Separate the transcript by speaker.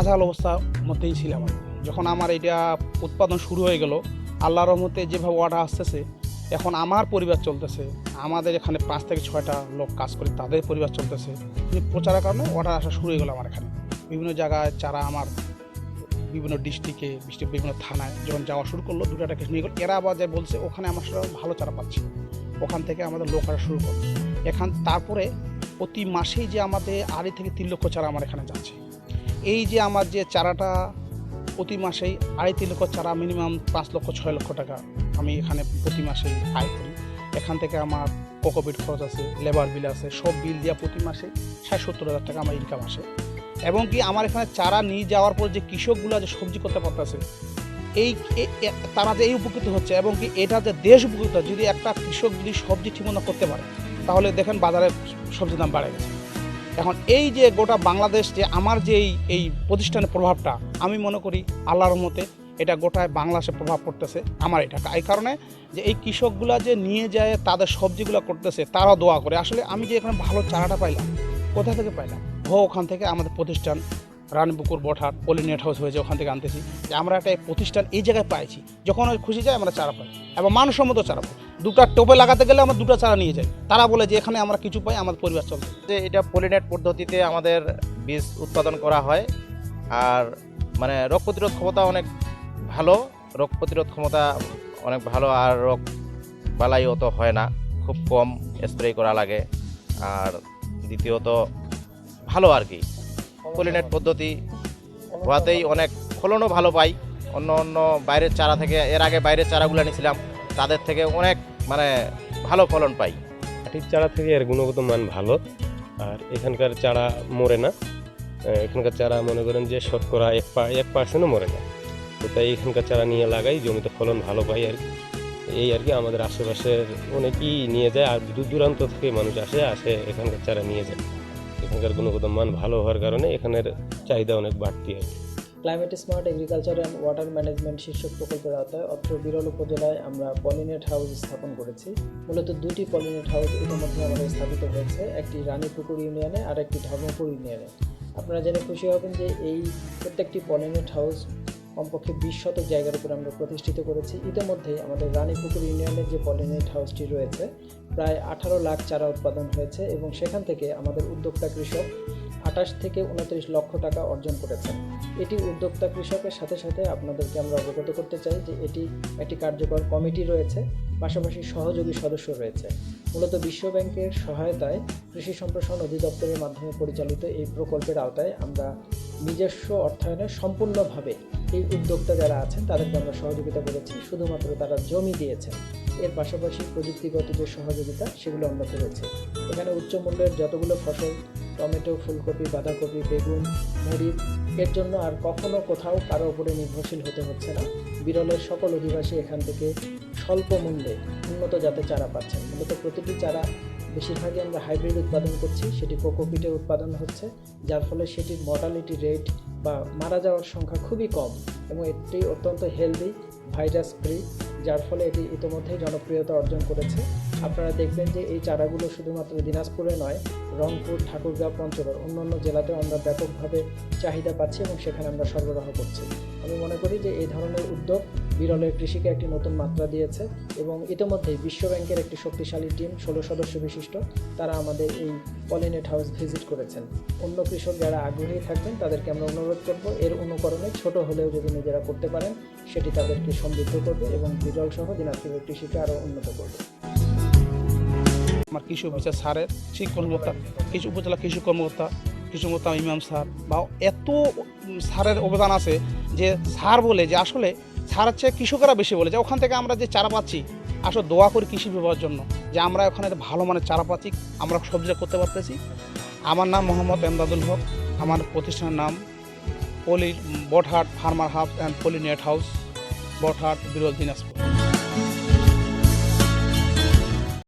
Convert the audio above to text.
Speaker 1: নাজাল অবস্থার মধ্যেই ছিলাম। যখন আমার এটা উৎপাদন শুরু হয়ে গেল আল্লাহ রহমতে যেভাবে অর্ডার আসতেছে, এখন আমার পরিবার চলতেছে, আমাদের এখানে পাঁচ থেকে ছয়টা লোক কাজ করে তাদের পরিবার চলতেছে। প্রচারের কারণে অর্ডার আসা শুরু হয়ে গেলো আমার এখানে। বিভিন্ন জায়গায় চারা আমার, বিভিন্ন ডিস্ট্রিক্টে ডিস্ট্রিক্ট বিভিন্ন থানায় যখন যাওয়া শুরু করল, দুটো একটা নিয়ে গেলো। এরা আবার যায় বলছে, ওখানে আমার সাথে ভালো চারা পাচ্ছি। ওখান থেকে আমাদের লোক আসা শুরু করল। এখান, তারপরে প্রতি মাসেই যে আমাদের আড়াই থেকে তিন লক্ষ চারা আমার এখানে যাচ্ছে। এই যে আমার যে চারাটা প্রতি মাসেই আড়াই তিন লক্ষ চারা মিনিমাম পাঁচ লক্ষ, ছয় লক্ষ টাকা আমি এখানে প্রতি মাসেই আয় করি। এখান থেকে আমার কোকোপিট খরচ আছে লেবার বিল আছে, সব বিল দেওয়া প্রতি মাসে ষাট, সত্তর হাজার টাকা আমার ইনকাম আসে। এবং কি আমার এখানে চারা নিয়ে যাওয়ার পর যে কৃষকগুলো যে সবজি করতে পারতেছে, এই তারা যে এই উপকৃত হচ্ছে এবং কি এটা যে দেশ উপকৃত, যদি একটা কৃষক যদি সবজি ঠিকমতো করতে পারে, তাহলে দেখেন বাজারে সবজির দাম বাড়ে গেছে। এখন এই যে গোটা বাংলাদেশ যে আমার যে এই এই প্রতিষ্ঠানের প্রভাবটা, আমি মনে করি আল্লাহর মতে এটা গোটায় বাংলাদেশে প্রভাব পড়তেছে আমার এটা। এই কারণে যে এই কৃষকগুলা যে নিয়ে যায়, তাদের সবজিগুলো করতেছে তারা দোয়া করে। আসলে আমি যে এখানে ভালো চারাটা পাইলাম, কোথা থেকে পাইলাম? ও ওখান থেকে আমাদের প্রতিষ্ঠান রানপুকুর বঠার পলিনেট হাউস হয়েছে ওখান থেকে আনতেছি। যে আমরা একটা প্রতিষ্ঠান এই জায়গায় পাইছি, যখন খুশি যায় আমরা চারা পাই, এবং মানসম্মত চারা পাই। দুটা টোপে লাগাতে গেলে আমরা দুটো চারা নিয়ে যায় তারা বলে যে এখানে আমরা কিছু পাই, আমাদের পরিবার চলবে
Speaker 2: যে এটা পলিনেট পদ্ধতিতে আমাদের বীজ উৎপাদন করা হয়। আর মানে রোগ প্রতিরোধ ক্ষমতা অনেক ভালো, রোগ প্রতিরোধ ক্ষমতা অনেক ভালো, আর রোগ বালাই অত হয় না। খুব কম স্প্রে করা লাগে। আর দ্বিতীয়ত ভালো আর কি। পলিনেট পদ্ধতি হওয়াতেই অনেক ফলনও ভালো পাই। অন্য অন্য বাইরের চারা থেকে, এর আগে বাইরের চারাগুলো নিয়েছিলাম, তাদের থেকে অনেক মানে ভালো ফলন পাই
Speaker 3: কাঠির চারা থেকে এর গুণগত মান ভালো, আর এখানকার চারা মরে না এখানকার চারা মনে করেন যে শতকরা এক পা, এক পার্সেন্টও মরে না তো তাই এখানকার চারা নিয়ে লাগাই, জমিতে ফলন ভালো পাই আর। এই আর কি আমাদের আশেপাশের অনেকেই নিয়ে যায়, আর দূর দূরান্ত থেকে মানুষ আসে আসে এখানকার চারা নিয়ে যায় এখানকার গুণগত মান ভালো হওয়ার কারণে এখানের চাহিদা অনেক বাড়তি আর কি।
Speaker 4: Climate smart agriculture and water management শীর্ষক প্রকল্পের আওতায় অত্র বিরল উপজেলায় আমরা পলিনেট হাউস স্থাপন করেছি। মূলত দুটি পলিনেট হাউস ইতিমধ্যে আমাদের স্থাপিত হয়েছে, একটি রানীপুকুর ইউনিয়নে আর একটি ধর্মপুর ইউনিয়নে। আপনারা জেনে খুশি হবেন যে এই প্রত্যেকটি পলিনেট হাউস কমপক্ষে বিশ শতক জায়গার উপর আমরা প্রতিষ্ঠিত করেছি। ইতিমধ্যেই আমাদের রানীপুকুর ইউনিয়নের যে পলিনেট হাউসটি রয়েছে, প্রায় আঠারো লাখ চারা উৎপাদন হয়েছে এবং সেখান থেকে আমাদের উদ্যোক্তা কৃষক আঠাশ থেকে উনত্রিশ লক্ষ টাকা অর্জন করেছেন। এটি উদ্যোক্তা কৃষকের সাথে সাথে আপনাদেরকে আমরা অবগত করতে চাই যে এটি একটি কার্যকর কমিটি রয়েছে, পাশাপাশি সহযোগী সদস্য রয়েছে। মূলত বিশ্ব ব্যাংকের সহায়তায় কৃষি সম্প্রসারণ অধিদপ্তরের মাধ্যমে পরিচালিত এই প্রকল্পের আওতায় আমরা নিজস্ব অর্থায়নে সম্পূর্ণভাবে এই উদ্যোক্তা যারা আছেন, তাদেরকে আমরা সহযোগিতা করেছি। শুধুমাত্র তারা জমি দিয়েছেন, এর পাশাপাশি প্রযুক্তিগত যে সহযোগিতা, সেগুলো আমরা করেছি। এখানে উচ্চ মূল্যের যতগুলো ফসল টমেটো, ফুলকপি, বাঁধাকপি, বেগুন, মরিচ, এর জন্য আর কখনো কোথাও কারও উপরে নির্ভরশীল হতে হচ্ছে না। বিরলের সকল অধিবাসী এখান থেকে স্বল্প মূল্যে উন্নত জাতের চারা পাচ্ছেন। মূলত প্রতিটি চারা বেশিরভাগই আমরা হাইব্রিড উৎপাদন করছি, সেটি কোকোপিটে উৎপাদন হচ্ছে, যার ফলে সেটির মর্টালিটি রেট বা মারা যাওয়ার সংখ্যা খুবই কম এবং এটি অত্যন্ত হেলদি ভাইরাস ফ্রি যার ফলে এটি ইতোমধ্যেই জনপ্রিয়তা অর্জন করেছে। আপনারা দেখবেন যে এই চারাগুলো শুধুমাত্র দিনাজপুরে নয়, রংপুর, ঠাকুরগাঁও পঞ্চগড় অন্যান্য জেলাতেও আমরা ব্যাপকভাবে চাহিদা পাচ্ছি এবং সেখানে আমরা সরবরাহ করছি। আমি মনে করি যে এই ধরনের উদ্যোগ বিরলের কৃষিকে একটি নতুন মাত্রা দিয়েছে এবং ইতিমধ্যেই বিশ্ব ব্যাংকের একটি শক্তিশালী টিম, ষোলো সদস্য বিশিষ্ট, তারা আমাদের এই পলিনেট হাউস ভিজিট করেছেন। অন্য কৃষক যারা আগ্রহী থাকবেন, তাদেরকে আমরা অনুরোধ করব, এর অনুকরণে ছোট হলেও যদি নিজেরা করতে পারেন, সেটি তাদেরকে সমৃদ্ধ করবে এবং বিরল সহ দিনাজপুরের কৃষিকে আরও উন্নত করবে।
Speaker 1: আমার কৃষি অফিসার স্যারের কৃষি কর্মকর্তা, কৃষি উপজেলা কৃষি কর্মকর্তা কৃষি কর্মকর্তা ইমাম স্যার, বা এত স্যারের অবদান আছে যে স্যার বলে যে আসলে স্যার হচ্ছে কৃষকেরা বেশি বলে, যে ওখান থেকে আমরা যে চারা পাচ্ছি, আসলে দোয়া করি কৃষি বিভাগের জন্য যে আমরা ওখানে ভালো মানের চারা পাচ্ছি, আমরা সবজিটা করতে পারতেছি। আমার নাম মোহাম্মদ এমদাদুল হক, আমার প্রতিষ্ঠানের নাম poly Bothat farmer house and poly net house, Bothat, Biral Dinajpur.